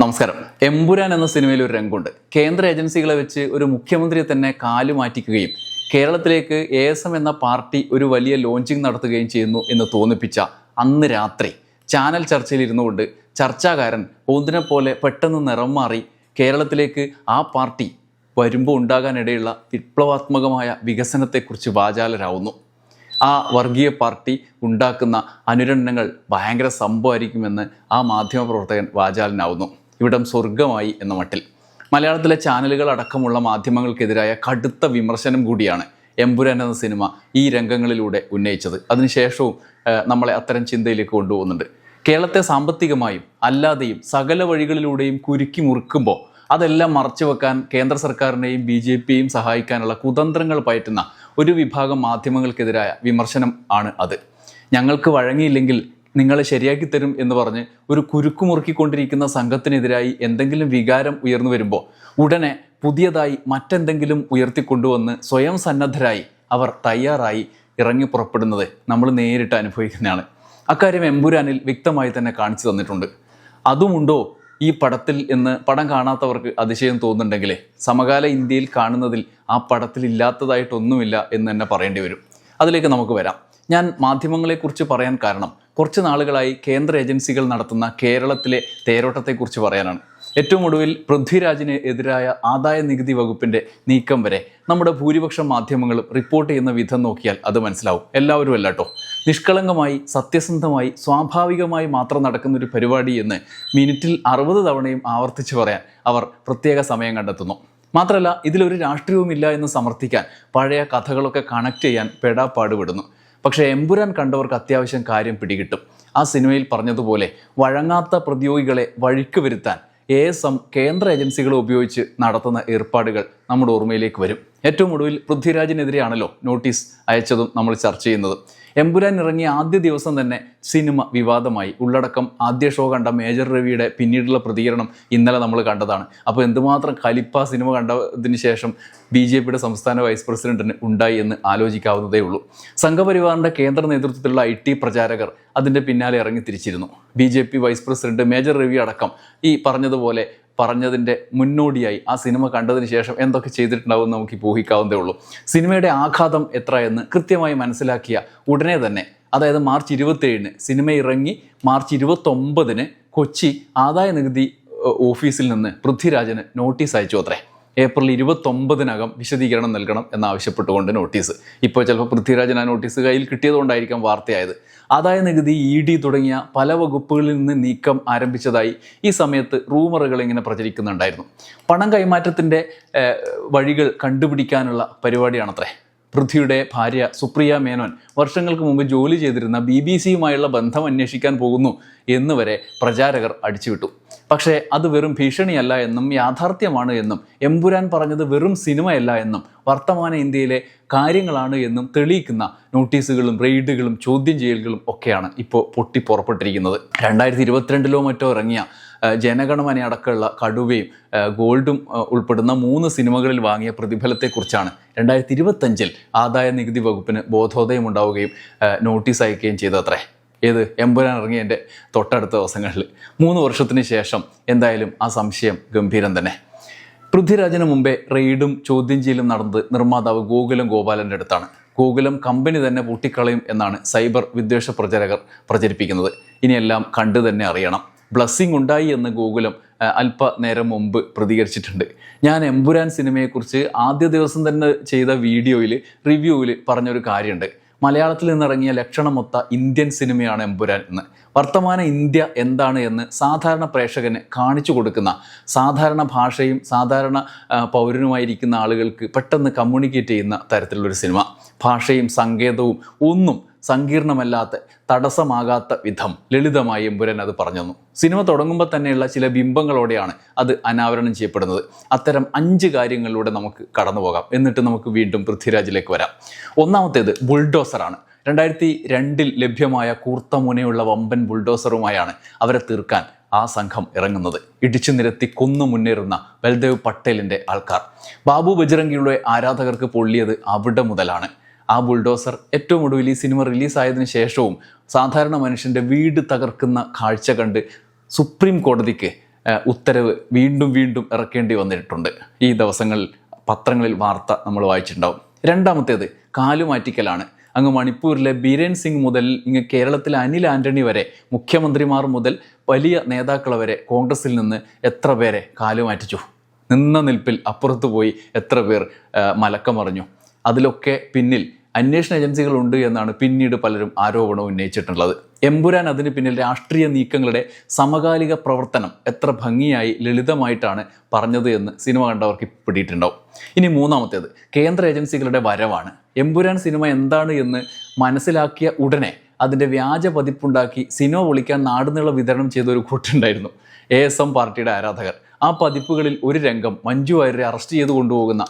നമസ്കാരം. എമ്പുരാൻ എന്ന സിനിമയിൽ ഒരു രംഗമുണ്ട്. കേന്ദ്ര ഏജൻസികളെ വെച്ച് ഒരു മുഖ്യമന്ത്രിയെ തന്നെ കാലു മാറ്റിക്കുകയും കേരളത്തിലേക്ക് എ എസ് എം എന്ന പാർട്ടി ഒരു വലിയ ലോഞ്ചിങ് നടത്തുകയും ചെയ്യുന്നു എന്ന് തോന്നിപ്പിച്ച അന്ന് രാത്രി ചാനൽ ചർച്ചയിൽ ഇരുന്നുകൊണ്ട് ചർച്ചാകാരൻ ഒന്നിനെ പോലെ പെട്ടെന്ന് നിറം മാറി കേരളത്തിലേക്ക് ആ പാർട്ടി വരുമ്പോൾ ഉണ്ടാകാനിടയുള്ള വിപ്ലവാത്മകമായ വികസനത്തെക്കുറിച്ച് വാചാലരാവുന്നു. ആ വർഗീയ പാർട്ടി ഉണ്ടാക്കുന്ന അനുരണനങ്ങൾ ഭയങ്കര സംഭവമായിരിക്കുമെന്ന് ആ മാധ്യമപ്രവർത്തകൻ വാചാലനാവുന്നു. ഇവിടം സ്വർഗമായി എന്ന മട്ടിൽ. മലയാളത്തിലെ ചാനലുകൾ അടക്കമുള്ള മാധ്യമങ്ങൾക്കെതിരായ കടുത്ത വിമർശനം കൂടിയാണ് എമ്പുരാൻ എന്ന സിനിമ ഈ രംഗങ്ങളിലൂടെ ഉന്നയിച്ചത്. അതിനുശേഷവും നമ്മളെ അത്തരം ചിന്തയിലേക്ക് കൊണ്ടുപോകുന്നുണ്ട്. കേരളത്തെ സാമ്പത്തികമായും അല്ലാതെയും സകല വഴികളിലൂടെയും കുരുക്കി മുറുക്കുമ്പോൾ അതെല്ലാം മറച്ചു വെക്കാൻ കേന്ദ്ര സർക്കാരിനെയും ബി ജെ പിയെയും സഹായിക്കാനുള്ള കുതന്ത്രങ്ങൾ പയറ്റുന്ന ഒരു വിഭാഗം മാധ്യമങ്ങൾക്കെതിരായ വിമർശനം ആണ് അത്. ഞങ്ങൾക്ക് വഴങ്ങിയില്ലെങ്കിൽ നിങ്ങളെ ശരിയാക്കി തരും എന്ന് പറഞ്ഞ് ഒരു കുരുക്കു മുറുക്കിക്കൊണ്ടിരിക്കുന്ന സംഘത്തിനെതിരായി എന്തെങ്കിലും വികാരം ഉയർന്നു വരുമ്പോൾ ഉടനെ പുതിയതായി മറ്റെന്തെങ്കിലും ഉയർത്തിക്കൊണ്ടുവന്ന് സ്വയം സന്നദ്ധരായി അവർ തയ്യാറായി ഇറങ്ങി പുറപ്പെടുന്നത് നമ്മൾ നേരിട്ട് അനുഭവിക്കുന്നതാണ്. അക്കാര്യം എമ്പുരാനിൽ വ്യക്തമായി തന്നെ കാണിച്ചു തന്നിട്ടുണ്ട്. അതുമുണ്ടോ ഈ പടത്തിൽ എന്ന് പടം കാണാത്തവർക്ക് അതിശയം തോന്നുന്നുണ്ടെങ്കിലേ സമകാല ഇന്ത്യയിൽ കാണുന്നതിൽ ആ പടത്തിൽ ഇല്ലാത്തതായിട്ടൊന്നുമില്ല എന്ന് തന്നെ പറയേണ്ടി വരും. അതിലേക്ക് നമുക്ക് വരാം. ഞാൻ മാധ്യമങ്ങളെക്കുറിച്ച് പറയാൻ കാരണം കുറച്ച് നാളുകളായി കേന്ദ്ര ഏജൻസികൾ നടത്തുന്ന കേരളത്തിലെ തേരോട്ടത്തെക്കുറിച്ച് പറയാനാണ്. ഏറ്റവും ഒടുവിൽ പൃഥ്വിരാജിന് എതിരായ ആദായ നികുതി വകുപ്പിന്റെ നീക്കം വരെ നമ്മുടെ ഭൂരിപക്ഷം മാധ്യമങ്ങൾ റിപ്പോർട്ട് ചെയ്യുന്ന വിധം നോക്കിയാൽ അത് മനസ്സിലാവും. എല്ലാവരും അല്ല കേട്ടോ നിഷ്കളങ്കമായി സത്യസന്ധമായി സ്വാഭാവികമായി മാത്രം നടക്കുന്ന ഒരു പരിപാടി എന്ന് മിനിറ്റിൽ അറുപത് തവണയും ആവർത്തിച്ചു പറയാൻ അവർ പ്രത്യേക സമയം കണ്ടെത്തുന്നു. മാത്രമല്ല ഇതിലൊരു രാഷ്ട്രീയവുമില്ല എന്ന് സമർത്ഥിക്കാൻ പഴയ കഥകളൊക്കെ കണക്ട് ചെയ്യാൻ പെടാപ്പാട് വിടുന്നു പക്ഷേ എമ്പുരാൻ കണ്ടവർക്ക് അത്യാവശ്യം കാര്യം പിടികിട്ടും. ആ സിനിമയിൽ പറഞ്ഞതുപോലെ വഴങ്ങാത്ത പ്രതിയോഗികളെ വഴിക്ക് വരുത്താൻ എ എസ് എം കേന്ദ്ര ഏജൻസികളെ ഉപയോഗിച്ച് നടത്തുന്ന ഏർപ്പാടുകൾ നമ്മുടെ ഓർമ്മയിലേക്ക് വരും. ഏറ്റവും ഒടുവിൽ പൃഥ്വിരാജിനെതിരെയാണല്ലോ നോട്ടീസ് അയച്ചതും നമ്മൾ ചർച്ച ചെയ്യുന്നത്. എമ്പുരാൻ ഇറങ്ങിയ ആദ്യ ദിവസം തന്നെ സിനിമ വിവാദമായി. ഉള്ളടക്കം ആദ്യ ഷോ കണ്ട മേജർ രവിയുടെ പിന്നീടുള്ള പ്രതികരണം ഇന്നലെ നമ്മൾ കണ്ടതാണ്. അപ്പോൾ എന്തുമാത്രം കലിപ്പ സിനിമ കണ്ടതിന് ശേഷം ബി ജെ പിയുടെ സംസ്ഥാന വൈസ് പ്രസിഡന്റിന് ഉണ്ടായി എന്ന് ആലോചിക്കാവുന്നതേ ഉള്ളൂ. സംഘപരിവാറിന്റെ കേന്ദ്ര നേതൃത്വത്തിലുള്ള ഐ ടി പ്രചാരകർ അതിന്റെ പിന്നാലെ ഇറങ്ങി തിരിച്ചിരുന്നു. B J P vice president Major Ravi അടക്കം ഈ പറഞ്ഞതുപോലെ പറഞ്ഞതിന്റെ മുന്നോടിയായി ആ സിനിമ കണ്ടതിന് ശേഷം എന്തൊക്കെ ചെയ്തിട്ടുണ്ടാവും നമുക്ക് ഊഹിക്കാവുന്നതേ ഉള്ളൂ. സിനിമയുടെ ആഘാതം എത്ര എന്ന് കൃത്യമായി മനസ്സിലാക്കിയ ഉടനെ തന്നെ അതായത് മാർച്ച് ഇരുപത്തേഴിന് സിനിമ ഇറങ്ങി മാർച്ച് ഇരുപത്തൊമ്പതിന് കൊച്ചി ആദായ നികുതി ഓഫീസിൽ നിന്ന് പൃഥ്വിരാജന് നോട്ടീസ് അയച്ചു അത്രേ. ഏപ്രിൽ ഇരുപത്തൊമ്പതിനകം വിശദീകരണം നൽകണം എന്നാവശ്യപ്പെട്ടുകൊണ്ട് നോട്ടീസ്. ഇപ്പോൾ ചിലപ്പോൾ പൃഥ്വിരാജൻ ആ നോട്ടീസ് കയ്യിൽ കിട്ടിയതുകൊണ്ടായിരിക്കാം വാർത്തയായത്. ആദായ നികുതി ഇ ഡി തുടങ്ങിയ പല വകുപ്പുകളിൽ നിന്ന് നീക്കം ആരംഭിച്ചതായി ഈ സമയത്ത് റൂമറുകൾ ഇങ്ങനെ പ്രചരിക്കുന്നുണ്ടായിരുന്നു. പണം കൈമാറ്റത്തിന്റെ വഴികൾ കണ്ടുപിടിക്കാനുള്ള പരിപാടിയാണത്രേ. പൃഥ്വിയുടെ ഭാര്യ സുപ്രിയ മേനോൻ വർഷങ്ങൾക്ക് മുമ്പ് ജോലി ചെയ്തിരുന്ന ബി ബി സിയുമായുള്ള ബന്ധം അന്വേഷിക്കാൻ പോകുന്നു എന്ന് വരെ പ്രചാരകർ അടിച്ചുവിട്ടു. പക്ഷേ അത് വെറും ഭീഷണിയല്ല എന്നും യാഥാർത്ഥ്യമാണ് എന്നും എമ്പുരാൻ പറഞ്ഞത് വെറും സിനിമയല്ല എന്നും വർത്തമാന ഇന്ത്യയിലെ കാര്യങ്ങളാണ് എന്നും തെളിയിക്കുന്ന നോട്ടീസുകളും റെയ്ഡുകളും ചോദ്യം ചെയ്യലുകളും ഒക്കെയാണ് ഇപ്പോൾ പൊട്ടി പുറപ്പെട്ടിരിക്കുന്നത് രണ്ടായിരത്തി ഇരുപത്തിരണ്ടിലോ മറ്റോ ഇറങ്ങിയ ജനഗണമന അടക്കമുള്ള കടുവയും ഗോൾഡും ഉൾപ്പെടുന്ന മൂന്ന് സിനിമകളിൽ വാങ്ങിയ പ്രതിഫലത്തെക്കുറിച്ചാണ്. രണ്ടായിരത്തി ഇരുപത്തഞ്ചിൽ ആദായ നികുതി വകുപ്പിന് ബോധോദയം ഉണ്ടാവുകയും നോട്ടീസ് അയക്കുകയും ചെയ്തത്രേ. ഏത്? എമ്പുരാൻ ഇറങ്ങിയ എന്റെ തൊട്ടടുത്ത ദിവസങ്ങളിൽ. മൂന്ന് വർഷത്തിന് ശേഷം എന്തായാലും ആ സംശയം ഗംഭീരം തന്നെ. പൃഥ്വിരാജിന് മുമ്പേ റെയ്ഡും ചോദ്യം ചെയ്യലും നടന്നത് നിർമ്മാതാവ് ഗോകുലം ഗോപാലന്റെ അടുത്താണ്. ഗോകുലം കമ്പനി തന്നെ പൂട്ടിക്കളയും എന്നാണ് സൈബർ വിദ്വേഷ പ്രചാരകർ പ്രചരിപ്പിക്കുന്നത്. ഇനിയെല്ലാം കണ്ടു തന്നെ അറിയണം. ബ്ലസ്സിംഗ് ഉണ്ടായി എന്ന് ഗോകുലം അല്പനേരം മുമ്പ് പ്രതികരിച്ചിട്ടുണ്ട്. ഞാൻ എമ്പുരാൻ സിനിമയെക്കുറിച്ച് ആദ്യ ദിവസം തന്നെ ചെയ്ത വീഡിയോയിൽ റിവ്യൂവിൽ പറഞ്ഞൊരു കാര്യമുണ്ട്. മലയാളത്തിൽ നിന്നിറങ്ങിയ ലക്ഷണമൊത്ത ഇന്ത്യൻ സിനിമയാണ് എമ്പുരാൻ എന്ന്. വർത്തമാന ഇന്ത്യ എന്താണ് എന്ന് സാധാരണ പ്രേക്ഷകന് കാണിച്ചു കൊടുക്കുന്ന സാധാരണ ഭാഷയും സാധാരണ പൗരനുമായിരിക്കുന്ന ആളുകൾക്ക് പെട്ടെന്ന് കമ്മ്യൂണിക്കേറ്റ് ചെയ്യുന്ന തരത്തിലുള്ളൊരു സിനിമ. ഭാഷയും സങ്കേതവും ഒന്നും സങ്കീർണമല്ലാത്ത തടസ്സമാകാത്ത വിധം ലളിതമായി എമ്പുരൻ അത് പറഞ്ഞു സിനിമ തുടങ്ങുമ്പോൾ തന്നെയുള്ള ചില ബിംബങ്ങളോടെയാണ് അത് അനാവരണം ചെയ്യപ്പെടുന്നത്. അത്തരം അഞ്ച് കാര്യങ്ങളിലൂടെ നമുക്ക് കടന്നു പോകാം. എന്നിട്ട് നമുക്ക് വീണ്ടും പൃഥ്വിരാജിലേക്ക് വരാം. ഒന്നാമത്തേത് ബുൾഡോസറാണ്. രണ്ടായിരത്തി രണ്ടിൽ ലഭ്യമായ കൂർത്ത മുനയുള്ള വമ്പൻ ബുൾഡോസറുമായാണ് അവരെ തീർക്കാൻ ആ സംഘം ഇറങ്ങുന്നത്. ഇടിച്ചു നിരത്തി കൊന്നു മുന്നേറുന്ന ബൽദേവ് പട്ടേലിന്റെ ആൾക്കാർ. ബാബു ബജ്രംഗിയുടെ ആരാധകർക്ക് പൊള്ളിയത് അവിടെ മുതലാണ്. ആ ബുൾഡോസർ ഏറ്റവും ഒടുവിൽ ഈ സിനിമ റിലീസായതിനു ശേഷവും സാധാരണ മനുഷ്യന്റെ വീട് തകർക്കുന്ന കാഴ്ച കണ്ട് സുപ്രീം കോടതിക്ക് ഉത്തരവ് വീണ്ടും വീണ്ടും ഇറക്കേണ്ടി വന്നിട്ടുണ്ട്. ഈ ദിവസങ്ങളിൽ പത്രങ്ങളിൽ വാർത്ത നമ്മൾ വായിച്ചിട്ടുണ്ടാവും. രണ്ടാമത്തേത് കാലുമാറ്റിക്കലാണ്. അങ്ങ് മണിപ്പൂരിലെ ബീരൻ സിംഗ് മുതൽ ഇങ്ങ് കേരളത്തിലെ അനിൽ ആന്റണി വരെ മുഖ്യമന്ത്രിമാർ മുതൽ വലിയ നേതാക്കൾ വരെ കോൺഗ്രസിൽ നിന്ന് എത്ര പേരെ കാലുമാറ്റിച്ചു? നിന്ന നിൽപ്പിൽ അപ്പുറത്ത് പോയി എത്ര പേർ മലക്കമറിഞ്ഞു? അതിലൊക്കെ പിന്നിൽ അന്വേഷണ ഏജൻസികളുണ്ട് എന്നാണ് പിന്നീട് പലരും ആരോപണം ഉന്നയിച്ചിട്ടുള്ളത്. എമ്പുരാൻ അതിന് പിന്നിൽ രാഷ്ട്രീയ നീക്കങ്ങളുടെ സമകാലിക പ്രവർത്തനം എത്ര ഭംഗിയായി ലളിതമായിട്ടാണ് പറഞ്ഞത് എന്ന് സിനിമ കണ്ടവർക്ക് പിടിയിട്ടുണ്ടാവും. ഇനി മൂന്നാമത്തേത് കേന്ദ്ര ഏജൻസികളുടെ വരവാണ്. എമ്പുരാൻ സിനിമ എന്താണ് എന്ന് മനസ്സിലാക്കിയ ഉടനെ അതിന്റെ വ്യാജ പതിപ്പുണ്ടാക്കി സിനിമ വിളിക്കാൻ നാടുനീള വിതരണം ചെയ്ത ഒരു കൂട്ടുണ്ടായിരുന്നു. എ എസ് എം പാർട്ടിയുടെ ആരാധകർ. ആ പതിപ്പുകളിൽ ഒരു രംഗം മഞ്ജു വാര്യരെ അറസ്റ്റ് ചെയ്ത് കൊണ്ടുപോകുന്ന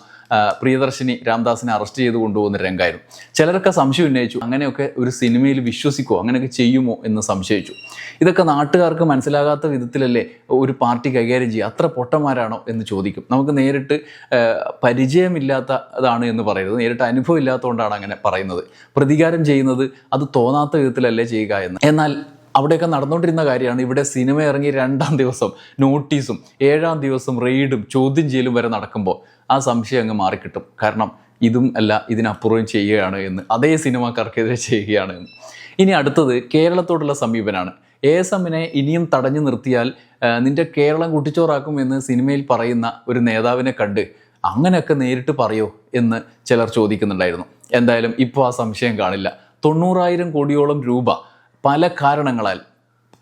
പ്രിയദർശിനി രാംദാസിനെ അറസ്റ്റ് ചെയ്ത് കൊണ്ടുപോകുന്ന രംഗമായിരുന്നു ചിലരൊക്കെ സംശയം ഉന്നയിച്ചു അങ്ങനെയൊക്കെ ഒരു സിനിമയിൽ വിശ്വസിക്കുമോ അങ്ങനെയൊക്കെ ചെയ്യുമോ? എന്ന് സംശയിച്ചു. ഇതൊക്കെ നാട്ടുകാർക്ക് മനസ്സിലാകാത്ത വിധത്തിലല്ലേ ഒരു പാർട്ടി കൈകാര്യം ചെയ്യുക? അത്ര പൊട്ടന്മാരാണോ എന്ന് ചോദിക്കും. നമുക്ക് നേരിട്ട് പരിചയമില്ലാത്തതാണ് എന്ന് പറയുന്നത് നേരിട്ട് അനുഭവം ഇല്ലാത്തതുകൊണ്ടാണ് അങ്ങനെ പറയുന്നത്. പ്രതികാരം ചെയ്യുന്നത് അത് തോന്നാത്ത വിധത്തിലല്ലേ ചെയ്യുക എന്ന്. എന്നാൽ അവിടെയൊക്കെ നടന്നുകൊണ്ടിരുന്ന കാര്യമാണ്. ഇവിടെ സിനിമ ഇറങ്ങി രണ്ടാം ദിവസം നോട്ടീസും ഏഴാം ദിവസം റെയ്ഡും ചോദ്യം ചെയ്യലും വരെ നടക്കുമ്പോൾ ആ സംശയം അങ്ങ് മാറിക്കിട്ടും. കാരണം ഇതും അല്ല ഇതിനപ്പുറവും ചെയ്യുകയാണ് എന്ന്. അതേ സിനിമാക്കാർക്കെതിരെ ചെയ്യുകയാണ് എന്ന്. ഇനി അടുത്തത് കേരളത്തോടുള്ള സമീപനാണ്. എ എസ് എമ്മിനെ ഇനിയും തടഞ്ഞു നിർത്തിയാൽ നിന്റെ കേരളം കുട്ടിച്ചോറാക്കും എന്ന് സിനിമയിൽ പറയുന്ന ഒരു നേതാവിനെ കണ്ട് അങ്ങനെയൊക്കെ നേരിട്ട് പറയോ എന്ന് ചിലർ ചോദിക്കുന്നുണ്ടായിരുന്നു. എന്തായാലും ഇപ്പോൾ ആ സംശയം കാണില്ല. തൊണ്ണൂറായിരം കോടിയോളം രൂപ പല കാരണങ്ങളാൽ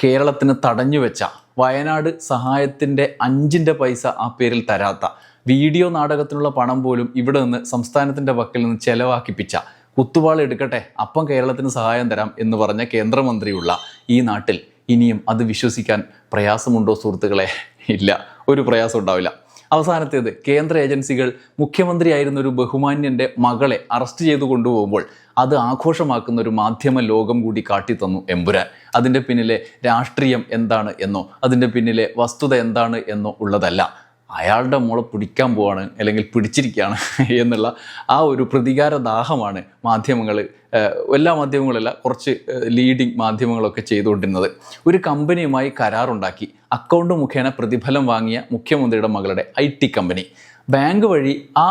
കേരളത്തിന് തടഞ്ഞു വെച്ച വയനാട് സഹായത്തിന്റെ അഞ്ചിന്റെ പൈസ ആ പേരിൽ തരാത്ത വീഡിയോ നാടകത്തിനുള്ള പണം പോലും ഇവിടെ നിന്ന് സംസ്ഥാനത്തിന്റെ വക്കിൽ നിന്ന് ചെലവാക്കിപ്പിച്ച കുത്തുവാൾ എടുക്കട്ടെ അപ്പം കേരളത്തിന് സഹായം തരാം എന്ന് പറഞ്ഞ കേന്ദ്രമന്ത്രിയുള്ള ഈ നാട്ടിൽ ഇനിയും അത് വിശ്വസിക്കാൻ പ്രയാസമുണ്ടോ സുഹൃത്തുക്കളെ? ഇല്ല ഒരു പ്രയാസം ഉണ്ടാവില്ല. അവസാനത്തേത് കേന്ദ്ര ഏജൻസികൾ മുഖ്യമന്ത്രിയായിരുന്ന ഒരു ബഹുമാന്യന്റെ മകളെ അറസ്റ്റ് ചെയ്തു കൊണ്ടുപോകുമ്പോൾ അത് ആഘോഷമാക്കുന്ന ഒരു മാധ്യമ ലോകം കൂടി കാട്ടിത്തന്നു എമ്പുരാൻ. അതിന്റെ പിന്നിലെ രാഷ്ട്രീയം എന്താണ് എന്നോ അതിന്റെ പിന്നിലെ വസ്തുത എന്താണ് എന്നോ ഉള്ളതല്ല. അയാളുടെ മോളെ പിടിക്കാൻ പോവാണ് അല്ലെങ്കിൽ പിടിച്ചിരിക്കുകയാണ് എന്നുള്ള ആ ഒരു പ്രതികാര ദാഹമാണ് മാധ്യമങ്ങൾ എല്ലാ മാധ്യമങ്ങളല്ല കുറച്ച് ലീഡിംഗ് മാധ്യമങ്ങളൊക്കെ ചെയ്തുകൊണ്ടിരുന്നത്. ഒരു കമ്പനിയുമായി കരാറുണ്ടാക്കി. അക്കൗണ്ട് മുഖേന പ്രതിഫലം വാങ്ങിയ മുഖ്യമന്ത്രിയുടെ മകളുടെ ഐ ടി കമ്പനി. ബാങ്ക് വഴി ആ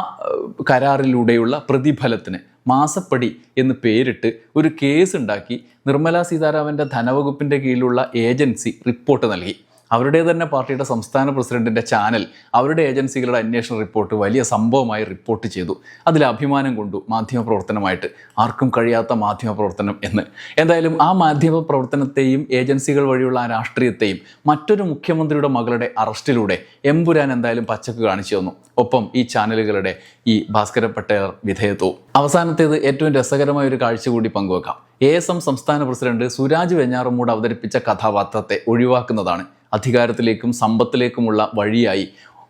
കരാറിലൂടെയുള്ള പ്രതിഫലത്തിന് മാസപ്പടി എന്ന് പേരിട്ട് ഒരു കേസ് ഉണ്ടാക്കി നിർമ്മലാ സീതാരാമന്റെ ധനവകുപ്പിന്റെ കീഴിലുള്ള ഏജൻസി റിപ്പോർട്ട് നൽകി. അവരുടെ തന്നെ പാർട്ടിയുടെ സംസ്ഥാന പ്രസിഡന്റിന്റെ ചാനൽ അവരുടെ ഏജൻസികളുടെ അന്വേഷണ റിപ്പോർട്ട് വലിയ സംഭവമായി റിപ്പോർട്ട് ചെയ്തു. അതിൽ അഭിമാനം കൊണ്ടു മാധ്യമപ്രവർത്തനമായിട്ട്. ആർക്കും കഴിയാത്ത മാധ്യമപ്രവർത്തനം എന്ന്. എന്തായാലും ആ മാധ്യമപ്രവർത്തനത്തെയും ഏജൻസികൾ വഴിയുള്ള ആ രാഷ്ട്രീയത്തെയും മറ്റൊരു മുഖ്യമന്ത്രിയുടെ മകളുടെ അറസ്റ്റിലൂടെ എമ്പുരാൻ എന്തായാലും പച്ചക്ക് കാണിച്ചു തന്നു. ഒപ്പം ഈ ചാനലുകളുടെ ഈ ഭാസ്കര പട്ടേലർ വിധേയത്വവും. അവസാനത്തേത് ഏറ്റവും രസകരമായ ഒരു കാഴ്ച കൂടി പങ്കുവെക്കാം. എ എസ് എം സംസ്ഥാന പ്രസിഡന്റ് സുരാജ് വെഞ്ഞാറമ്മൂട് അവതരിപ്പിച്ച കഥാപാത്രത്തെ ഒഴിവാക്കുന്നതാണ് അധികാരത്തിലേക്കും സമ്പത്തിലേക്കുമുള്ള വഴിയായി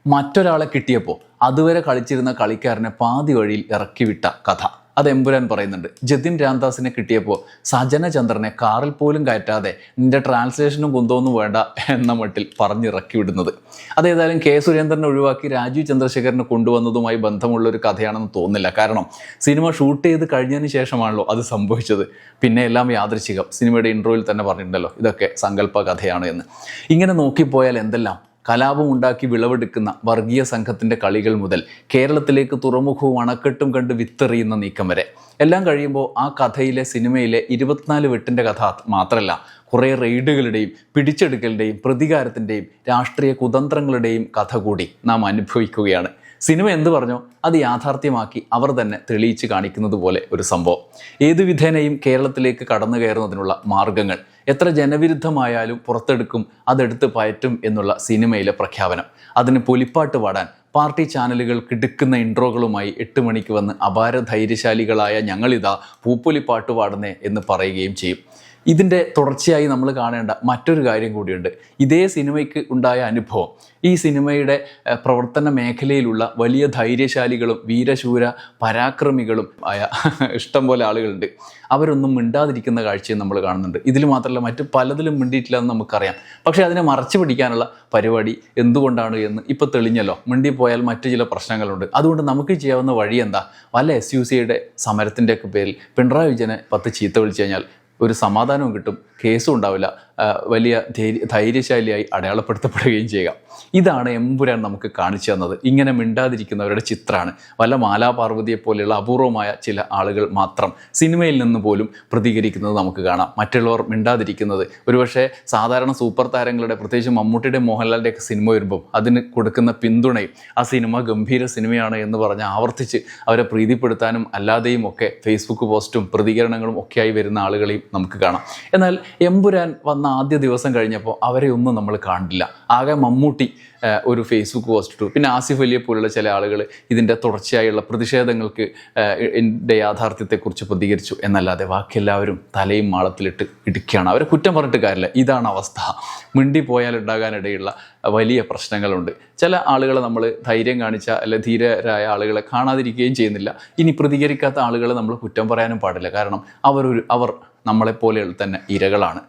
മറ്റൊരാളെ കിട്ടിയപ്പോൾ അതുവരെ കളിച്ചിരുന്ന കളിക്കാരനെ പാതി വഴിയിൽ ഇറക്കിവിട്ട കഥ. അത് എമ്പുരാൻ പറയുന്നുണ്ട്. ജതിൻ രാംദാസിനെ കിട്ടിയപ്പോൾ സജന ചന്ദ്രനെ കാറിൽ പോലും കയറ്റാതെ നിന്റെ ട്രാൻസ്ലേഷനും കുന്തമൊന്നും വേണ്ട എന്ന മട്ടിൽ പറഞ്ഞിറക്കി വിടുന്നത്. അതേതായാലും കെ സുരേന്ദ്രനെ ഒഴിവാക്കി രാജീവ് ചന്ദ്രശേഖരനെ കൊണ്ടുവന്നതുമായി ബന്ധമുള്ള ഒരു കഥയാണെന്ന് തോന്നുന്നില്ല. കാരണം സിനിമ ഷൂട്ട് ചെയ്ത് കഴിഞ്ഞതിന് ശേഷമാണല്ലോ അത് സംഭവിച്ചത്. പിന്നെ എല്ലാം യാദൃശികം സിനിമയുടെ ഇൻട്രോയിൽ തന്നെ പറഞ്ഞിട്ടുണ്ടല്ലോ ഇതൊക്കെ സങ്കല്പ കഥയാണ് എന്ന്. ഇങ്ങനെ നോക്കിപ്പോയാൽ എന്തെല്ലാം കലാപം ഉണ്ടാക്കി വിളവെടുക്കുന്ന വർഗീയ സംഘത്തിന്റെ കളികൾ മുതൽ കേരളത്തിലേക്ക് തുറമുഖവും അണക്കെട്ടും കണ്ട് വിത്തെറിയുന്ന നീക്കം വരെ. എല്ലാം കഴിയുമ്പോൾ ആ കഥയിലെ സിനിമയിലെ ഇരുപത്തിനാല് വെട്ടിന്റെ കഥ മാത്രമല്ല കുറേ റെയ്ഡുകളുടെയും പിടിച്ചെടുക്കലിന്റെയും പ്രതികാരത്തിന്റെയും രാഷ്ട്രീയ കുതന്ത്രങ്ങളുടെയും കഥ കൂടി നാം അനുഭവിക്കുകയാണ്. സിനിമ എന്ത് പറഞ്ഞോ അത് യാഥാർത്ഥ്യമാക്കി അവർ തന്നെ തെളിയിച്ച് കാണിക്കുന്നത് പോലെ ഒരു സംഭവം. ഏതു വിധേനയും കേരളത്തിലേക്ക് കടന്നു കയറുന്നതിനുള്ള മാർഗങ്ങൾ. എത്ര ജനവിരുദ്ധമായാലും പുറത്തെടുക്കും അതെടുത്ത് പയറ്റും എന്നുള്ള സിനിമയിലെ പ്രഖ്യാപനം. അതിന് പൊലിപ്പാട്ട് പാടാൻ പാർട്ടി ചാനലുകൾ കിടുക്കുന്ന ഇൻട്രോകളുമായി എട്ട് മണിക്ക് വന്ന് അപാര ധൈര്യശാലികളായ ഞങ്ങളിതാ പൂപ്പൊലിപ്പാട്ട് പാടുന്നേ എന്ന് പറയുകയും ചെയ്യും. ഇതിന്റെ തുടർച്ചയായി നമ്മൾ കാണേണ്ട മറ്റൊരു കാര്യം കൂടിയുണ്ട്. ഇതേ സിനിമയ്ക്ക് ഉണ്ടായ അനുഭവം. ഈ സിനിമയുടെ പ്രവർത്തന മേഖലയിലുള്ള വലിയ ധൈര്യശാലികളും വീരശൂര പരാക്രമികളും ആയ ഇഷ്ടം പോലെ ആളുകളുണ്ട്. അവരൊന്നും മിണ്ടാതിരിക്കുന്ന കാഴ്ചയും നമ്മൾ കാണുന്നുണ്ട്. ഇതിൽ മാത്രമല്ല മറ്റ് പലതിലും മിണ്ടിയിട്ടില്ല എന്ന് നമുക്കറിയാം. പക്ഷേ അതിനെ മറച്ചു പിടിക്കാനുള്ള പരിപാടി എന്തുകൊണ്ടാണ് എന്ന് ഇപ്പോൾ തെളിഞ്ഞല്ലോ. മിണ്ടിപ്പോയാൽ മറ്റു ചില പ്രശ്നങ്ങളുണ്ട്. അതുകൊണ്ട് നമുക്ക് ചെയ്യാവുന്ന വഴി എന്താ? വല്ല എസ് യു സിയുടെ സമരത്തിന്റെയൊക്കെ പേരിൽ പിണറായി വിജയനെ പത്ത് ചീത്ത വിളിച്ചു കഴിഞ്ഞാൽ ഒരു സമാധാനവും കിട്ടും. കേസും ഉണ്ടാവില്ല. വലിയ ധൈര്യ ധൈര്യശാലിയായി അടയാളപ്പെടുത്തപ്പെടുകയും ചെയ്യുക. ഇതാണ് എമ്പുരാൻ നമുക്ക് കാണിച്ചു തന്നത്. ഇങ്ങനെ മിണ്ടാതിരിക്കുന്നവരുടെ ചിത്രമാണ്. വല്ല മാലാപാർവതിയെ പോലെയുള്ള അപൂർവമായ ചില ആളുകൾ മാത്രം സിനിമയിൽ നിന്ന് പോലും പ്രതികരിക്കുന്നത് നമുക്ക് കാണാം. മറ്റുള്ളവർ മിണ്ടാതിരിക്കുന്നത്. ഒരുപക്ഷെ സാധാരണ സൂപ്പർ താരങ്ങളുടെ പ്രത്യേകിച്ച് മമ്മൂട്ടിയുടെ മോഹൻലാലിന്റെ ഒക്കെ സിനിമ വരുമ്പം അതിന് കൊടുക്കുന്ന പിന്തുണയും ആ സിനിമ ഗംഭീര സിനിമയാണ് എന്ന് പറഞ്ഞ് ആവർത്തിച്ച് അവരെ പ്രീതിപ്പെടുത്താനും അല്ലാതെയും ഒക്കെ ഫേസ്ബുക്ക് പോസ്റ്റും പ്രതികരണങ്ങളും ഒക്കെയായി വരുന്ന ആളുകളെയും നമുക്ക് കാണാം. എന്നാൽ എമ്പുരാൻ വന്ന ആദ്യ ദിവസം കഴിഞ്ഞപ്പോൾ അവരെ ഒന്നും നമ്മൾ കാണില്ല. ആകെ മമ്മൂട്ടി ഒരു ഫേസ്ബുക്ക് പോസ്റ്റ് ഇട്ടു. പിന്നെ ആസിഫ് അലിയെ പോലുള്ള ചില ആളുകൾ ഇതിന്റെ തുടർച്ചയായുള്ള പ്രതിഷേധങ്ങൾക്ക് എന്റെ യാഥാർത്ഥ്യത്തെക്കുറിച്ച് പ്രതികരിച്ചു. എന്നല്ലാതെ ബാക്കി എല്ലാവരും തലയും മാളത്തിലിട്ട് ഇടിക്കുകയാണ് അവരെ കുറ്റം പറഞ്ഞിട്ട് കാര്യമില്ല. ഇതാണ് അവസ്ഥ. മിണ്ടി പോയാൽ ഉണ്ടാകാനിടയുള്ള വലിയ പ്രശ്നങ്ങളുണ്ട്. ചില ആളുകളെ നമ്മൾ ധൈര്യം കാണിച്ച അല്ലെ ധീരരായ ആളുകളെ കാണാതിരിക്കുകയും ചെയ്യുന്നില്ല. ഇനി പ്രതികരിക്കാത്ത ആളുകളെ നമ്മൾ കുറ്റം പറയാനും പാടില്ല. കാരണം അവരൊരു അവർ നമ്മളെപ്പോലെയുള്ള തന്നെ ഇരകളാണ്.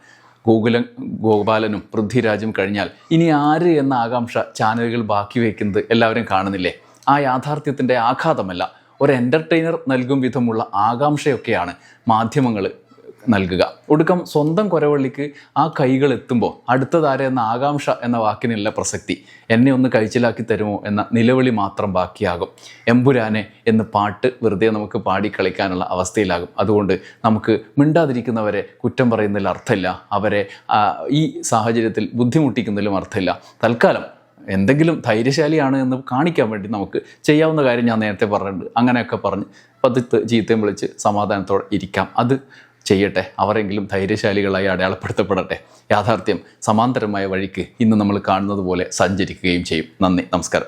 ഗോകുല ഗോപാലനും പൃഥ്വിരാജും കഴിഞ്ഞാൽ ഇനി ആര് എന്ന ആകാംക്ഷ ചാനലുകൾ ബാക്കി വയ്ക്കുന്നത് എല്ലാവരും കാണുന്നില്ലേ? ആ യാഥാർത്ഥ്യത്തിന്റെ ആഘാതമല്ല. ഒരു എന്റർടൈനർ നൽകും വിധമുള്ള ആകാംക്ഷയൊക്കെയാണ് മാധ്യമങ്ങൾ നൽകുക. ഒടുക്കം സ്വന്തം കൊരവള്ളിക്ക് ആ കൈകൾ എത്തുമ്പോൾ അടുത്തതാരെ എന്ന ആകാംക്ഷ എന്ന വാക്കിനുള്ള പ്രസക്തി എന്നെ ഒന്ന് കഴിച്ചിലാക്കി തരുമോ എന്ന നിലവിളി മാത്രം ബാക്കിയാകും. എമ്പുരാനെ എന്ന് പാട്ട് വെറുതെ നമുക്ക് പാടി കളിക്കാനുള്ള അവസ്ഥയിലാകും. അതുകൊണ്ട് നമുക്ക് മിണ്ടാതിരിക്കുന്നവരെ കുറ്റം പറയുന്നതിൽ അർത്ഥമില്ല. അവരെ ഈ സാഹചര്യത്തിൽ ബുദ്ധിമുട്ടിക്കുന്നതിലും അർത്ഥമില്ല. തൽക്കാലം എന്തെങ്കിലും ധൈര്യശാലിയാണ് എന്ന് കാണിക്കാൻ വേണ്ടി നമുക്ക് ചെയ്യാവുന്ന കാര്യം ഞാൻ നേരത്തെ പറഞ്ഞിട്ടുണ്ട്. അങ്ങനെയൊക്കെ പറഞ്ഞ് പതിത്ത് ചീത്തയും വിളിച്ച് സമാധാനത്തോടെ ഇരിക്കാം. അത് ചെയ്യട്ടെ. അവരെങ്കിലും ധൈര്യശാലികളായി അടയാളപ്പെടുത്തപ്പെടട്ടെ. യാഥാർത്ഥ്യം സമാന്തരമായ വഴിക്ക് ഇന്ന് നമ്മൾ കാണുന്നത് പോലെ സഞ്ചരിക്കുകയും ചെയ്യും. നന്ദി. നമസ്കാരം.